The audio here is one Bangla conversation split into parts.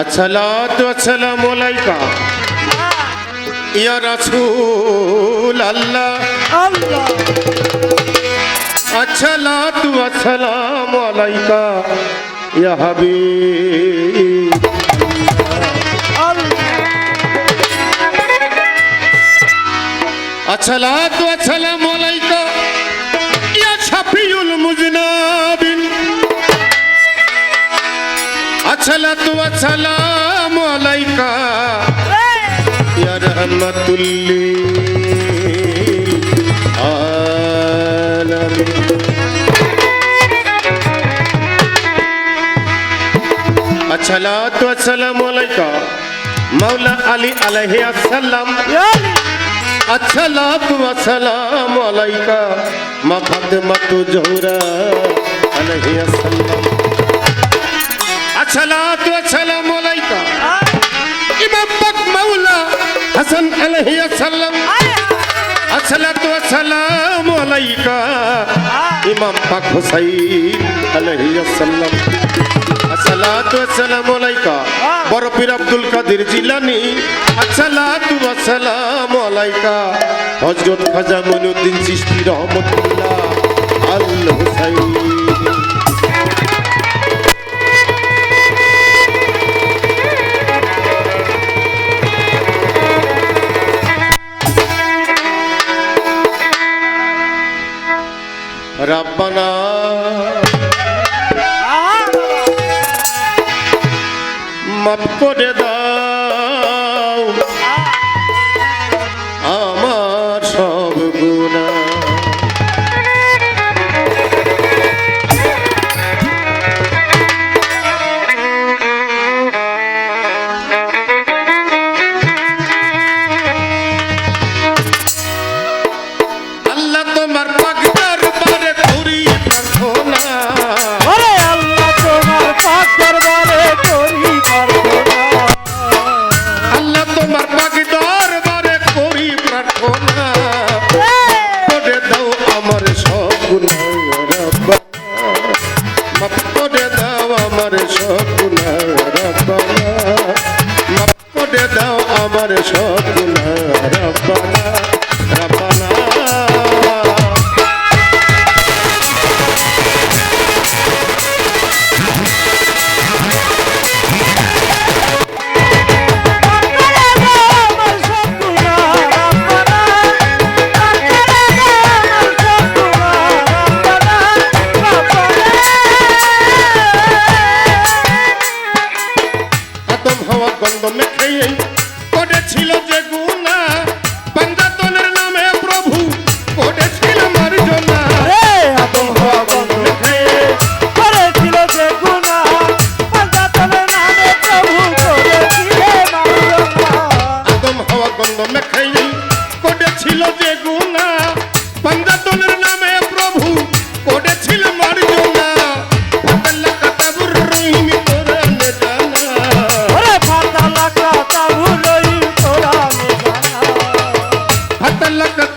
আসসালাতু আসসালামু আলাইকা। ইয়া রাসূল আল্লাহ। আল্লাহ। আসসালাতু আসসালামু আলাইকা। ইয়া হাবিব। আল্লাহ। আসসালাতু আসসালামু আলাইকা। আসসালাতু আসসালামু আলাইকা। ইয়া রাহমাতুল্লিল আলামিন। আসসালাতু আসসালামু আলাইকা। মাওলা আলী আলাইহি আসসালাম। ইয়ালি আসসালাতু আসসালামু আলাইকা। মা ফাতেমাতু জোহরা আলাইহি আসসালাম। আসসালাতু আসসালামু আলাইকা। ইমাম পাক মাওলা হাসান আলাইহি আসসালাম আসসালাতু আসসালামু আলাইকা। ইমাম পাক হুসাইন আলাইহি আসসালাম আসসালাতু আসসালামু আলাইকা। বড় পীর আব্দুল কাদের জিলানী। আসসালাতু আসসালামু আলাইকা। হযরত খাজা মঈনুদ্দিন চিশতি রহমাতুল্লাহ। আল হুসাইন। রব্বানা মাফ গন্ধ মেখে করেছিল যে গুণা।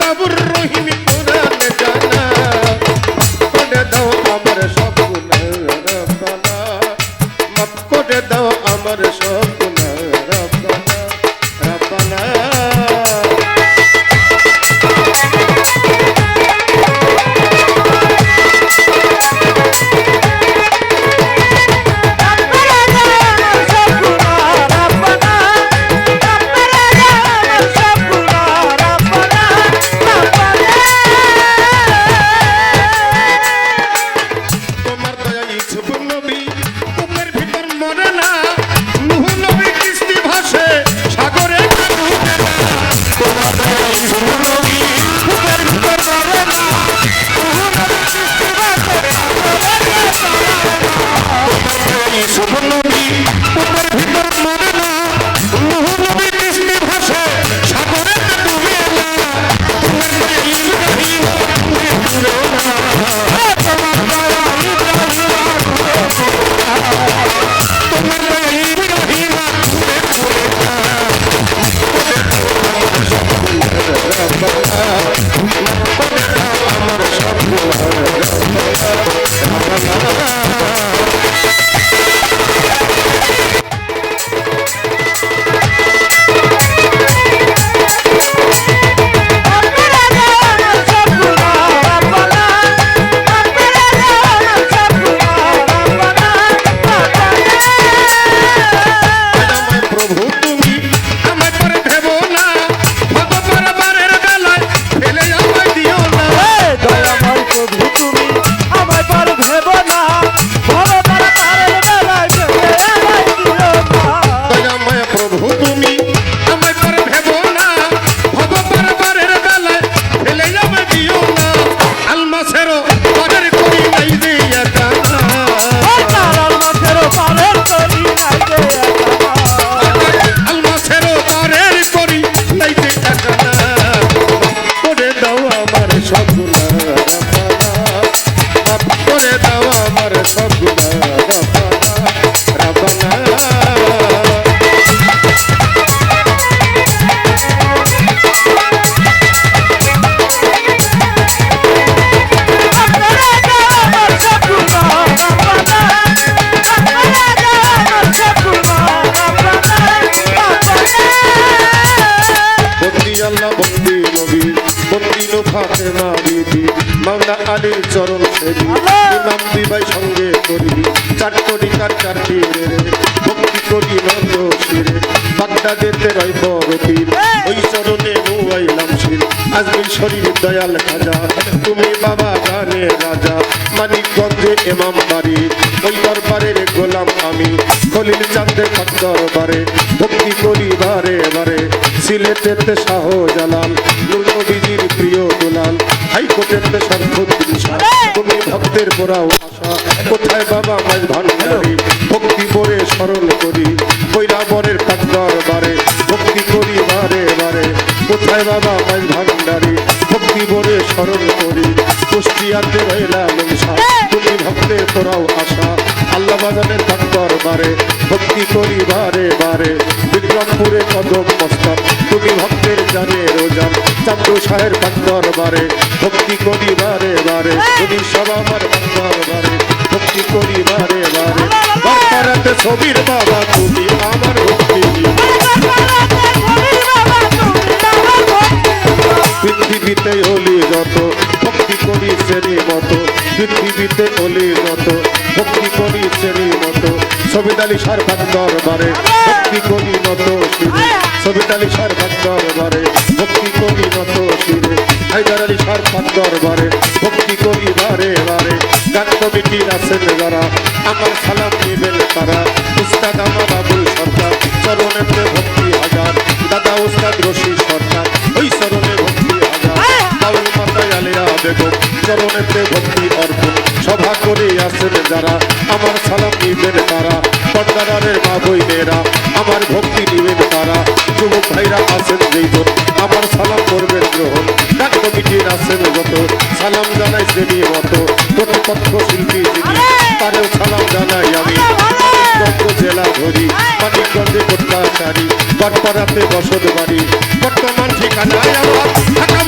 রহিম চরণ সেবি ভাই সঙ্গে করি। চার তরিকার চারটি ভক্তি করি নন্দ শিরে। বাগদাদেতে রয় বড়পীর ওই চরণে নুয়াইলাম শির। আজমির শরীর দয়াল খাজা তুমি বাবা গানে রাজা। মানিকগঞ্জে এমাম বাড়ি ওই দরবারের গোলাম আমি। খলিল পাক দরবারে ভক্তি করি বারে বারে। সিলেটেতে শাহ জালাল নূর প্রিয় দুলাল। হাইকোর্টেতে তুমি ভক্তের পোড়াও আশা কোথায় বাবা মাঝ ভান্ডারি ভক্তি করে স্মরণ করি। কৈরাবরের পাক দরবারে ভক্তি করি বারে বারে। কোথায় বাবা মাঝ ভান্ডারি ভক্তি করে স্মরণ করি। কুষ্টিয়াতে রইলাম শাহ তুমি ভক্তের তোরাও আশা। আল্লাহ বাজানের পাক দরবারে ভক্তি করি বারে বারে। বিক্রমপুরে কদম মস্তক তুমি ভক্তের জানে রোজান। চান্দু শাহের পাক দরবারে ভক্তি করি বারে বারে। তুমি সব আমার পাক দরবারে ভক্তি করি বারে বারে। ছবির বাবা, তুমি আমার ভক্তি পৃথিবীতে অলি যত, ভক্তি করি শ্রেণি মতো। পৃথিবীতে অলি যত, ভক্তি করি শ্রেণি মতো। সবিতালি সার ভাগ দরবারে ভক্তি করি নত শিরে। সবিতালি সার ভাগ দরবারে ভক্তি করি নত শিরে। হায়দার আলী সার ভাগ দরবারে ভক্তি করি বারে বারে। গান কমিটির আছেন যারা? আমার সালাম নেবেন তারা। উস্তাদ আমার আবুল বেগম চরণেতে ভক্তি অর্পণ সভা করে আসেন যারা আমার সালাম নিবেন তারা পর্দারের মা বইনেরা আমার ভক্তি নিবেন তারা যুবক ভাইরা আছেন যেইজন আমার সালাম করবেন গ্রহণ ডাক কমিটির আছেন যত সালাম জানাই শ্রেণি মতো প্রতিপক্ষ শিল্পী যিনি তারেও সালাম জানাই আমি। জেলা ধরি মানিকগঞ্জে কোটকাচারি বটপাড়াতে বসত বাড়ি বর্তমান ঠিকানায় আমার ঢাকা